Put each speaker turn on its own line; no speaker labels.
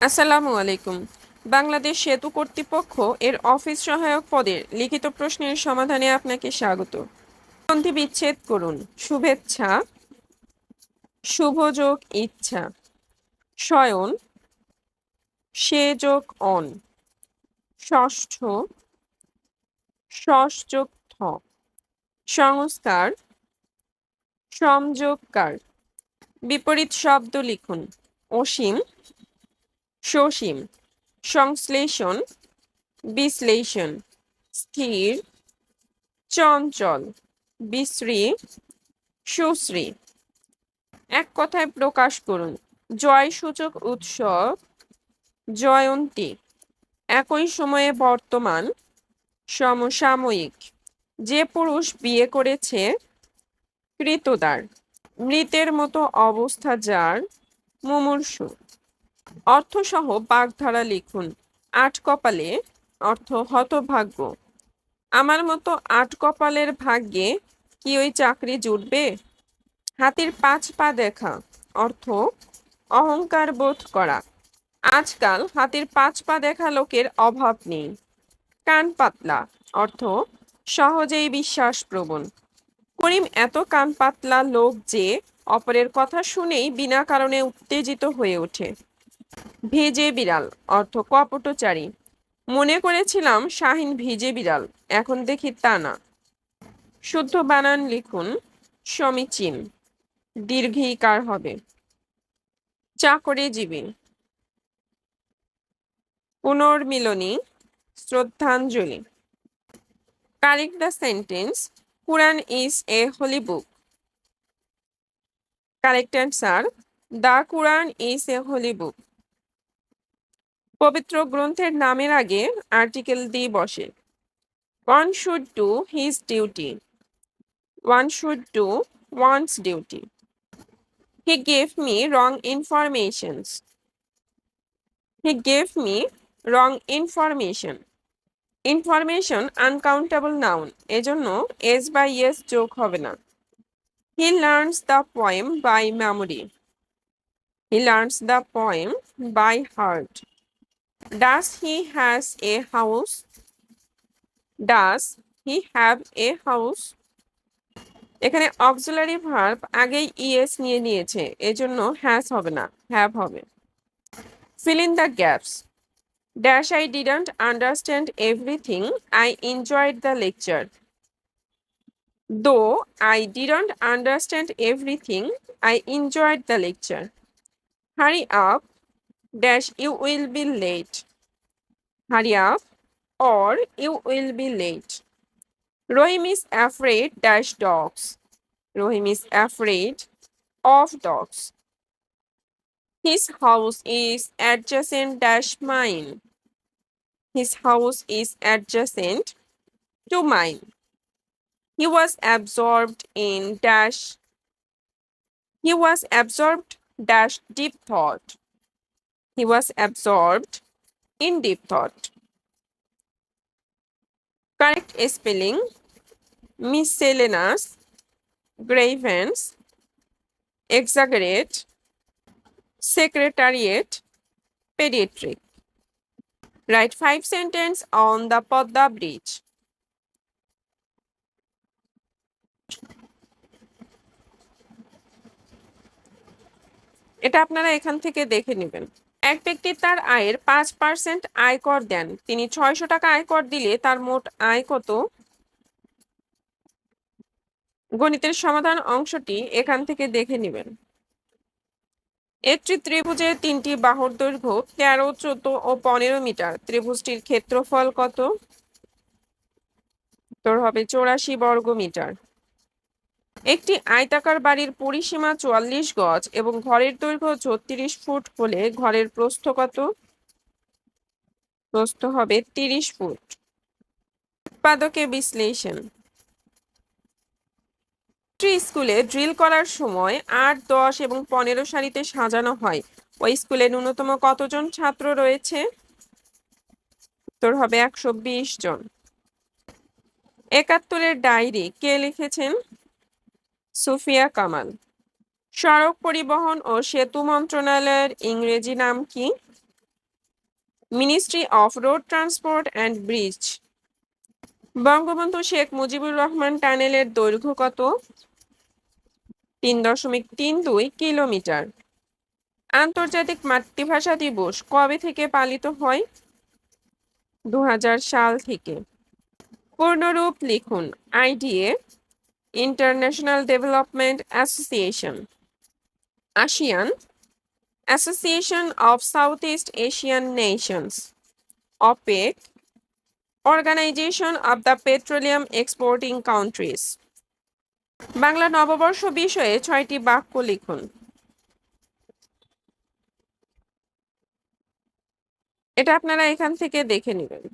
আসসালামু আলাইকুম। বাংলাদেশ সেতু কর্তৃপক্ষ এর অফিস সহায়ক পদের লিখিত প্রশ্নের সমাধানে আপনাকে স্বাগত। সন্ধি বিচ্ছেদ করুন। শুভেচ্ছা শুভযোগ ইচ্ছা। শয়ন, সে যোগ অন। ষষ্ঠ ষষ্যোগ থ। সংস্কার, সংযোগকার। বিপরীত শব্দ লিখুন। অসীম সসীম, সংশ্লেষণ, বিশ্লেষণ, স্থির, চঞ্চল, বিশ্রী, সুশ্রী। এক কথায় প্রকাশ করুন জয়সূচক উৎসব জয়ন্তী, একই সময়ে বর্তমান, সমসাময়িক। যে পুরুষ বিয়ে করেছে, কৃতদার, মৃতের মতো অবস্থা যার, মুমূর্ষু। অর্থসহ বাগধারা লিখুন। আট কপালে অর্থ হতভাগ্য। আমার মতো আট কপালের ভাগ্যে কি ওই চাকরি জুটবে? হাতির পাঁচ পা দেখা। অর্থ, অহংকার বোধ করা। আজকাল হাতির পাঁচ পা দেখা লোকের অভাব নেই। কান পাতলা। অর্থ, সহজেই বিশ্বাসপ্রবণ। করিম এত কান পাতলা লোক যে অপরের কথা শুনেই বিনা কারণে উত্তেজিত হয়ে ওঠে। ভেজে বিড়াল, অর্থ কপটচারী। মনে করেছিলাম শাহিন ভিজে বিড়াল, এখন দেখি তা না। শুদ্ধ বানান লিখুন, সমীচীন। দীর্ঘিকার হবে। চাকরে জীবী। পুনর্মিলনী, শ্রদ্ধাঞ্জলি। Correct the sentence Quran is a holy book. Correct answer. The Quran is a holy book. পবিত্র গ্রন্থের নামের আগে আর্টিকেল দিয়ে বসে। One should do his duty one should do one's duty he gave me wrong informations he gave me wrong information information uncountable noun এজন্য S by S যোগ হবে না। He learns the poem by memory he learns the poem by heart does he has a house does he have a house এখানে auxiliary verb আগেই ES নিয়ে নিয়েছে এজন্য has হবে না হ্যাভ হবে fill in the gaps Dash I didn't understand everything. I enjoyed the lecture. Though I didn't understand everything, I enjoyed the lecture. Hurry up, dash you will be late. Hurry up, or you will be late. Rohim is afraid dash dogs. Rohim is afraid of dogs. His house is adjacent dash mine. His house is adjacent to mine. He was absorbed in dash. He was absorbed dash deep thought. He was absorbed in deep thought. Correct spelling miscellaneous, grievance, exaggerate, secretariat, pediatric. Write five sentences on the Podda Bridge. এটা আপনারা এখান থেকে দেখে নেবেন এক ব্যক্তি তার আয়ের পাঁচ পার্সেন্ট আয়কর দেন। তিনি ছয়শো টাকা আয়কর দিলে তার মোট আয় কত? গণিতের সমাধান অংশটি এখান থেকে দেখে নেবেন। একটি ত্রিভুজের তিনটি বাহুর দৈর্ঘ্য তেরো, চোদ্দ ও পনেরো মিটার। ত্রিভুজটির ক্ষেত্রফল কত? তোর হবে চৌরাশি বর্গ মিটার একটি আয়তাকার বাড়ির পরিসীমা চুয়াল্লিশ গজ এবং ঘরের দৈর্ঘ্য ছত্রিশ ফুট হলে ঘরের প্রস্থ কত প্রস্থ হবে তিরিশ ফুট। উৎপাদকে বিশ্লেষণ। স্কুলে ড্রিল করার সময় আট, দশ এবং পনেরো সারিতে সাজানো হয়। ওই স্কুলে ন্যূনতম কতজন ছাত্র রয়েছে? উত্তর হবে একশো বিশ জন। একাত্তরের ডায়েরি কে লিখেছেন? সুফিয়া কামাল। সড়ক পরিবহন ও সেতু মন্ত্রণালয়ের ইংরেজি নাম কি? Ministry of road transport and bridge Bangabandhu Sheikh Mujibur Rahman টানেলের দৈর্ঘ্য কত? তিন দশমিক তিন দুই কিলোমিটার। আন্তর্জাতিক মাতৃভাষা দিবস কবে থেকে পালিত হয়? দু হাজার সাল থেকে। পূর্ণরূপ লিখুন IDA international development association ASEAN association of south east Asian nations OPEC organization of the petroleum exporting countries Bangla নববর্ষ বিষয়ে ছয়টি বাক্য লিখুন। এটা আপনারা এখান থেকে দেখে নেবেন।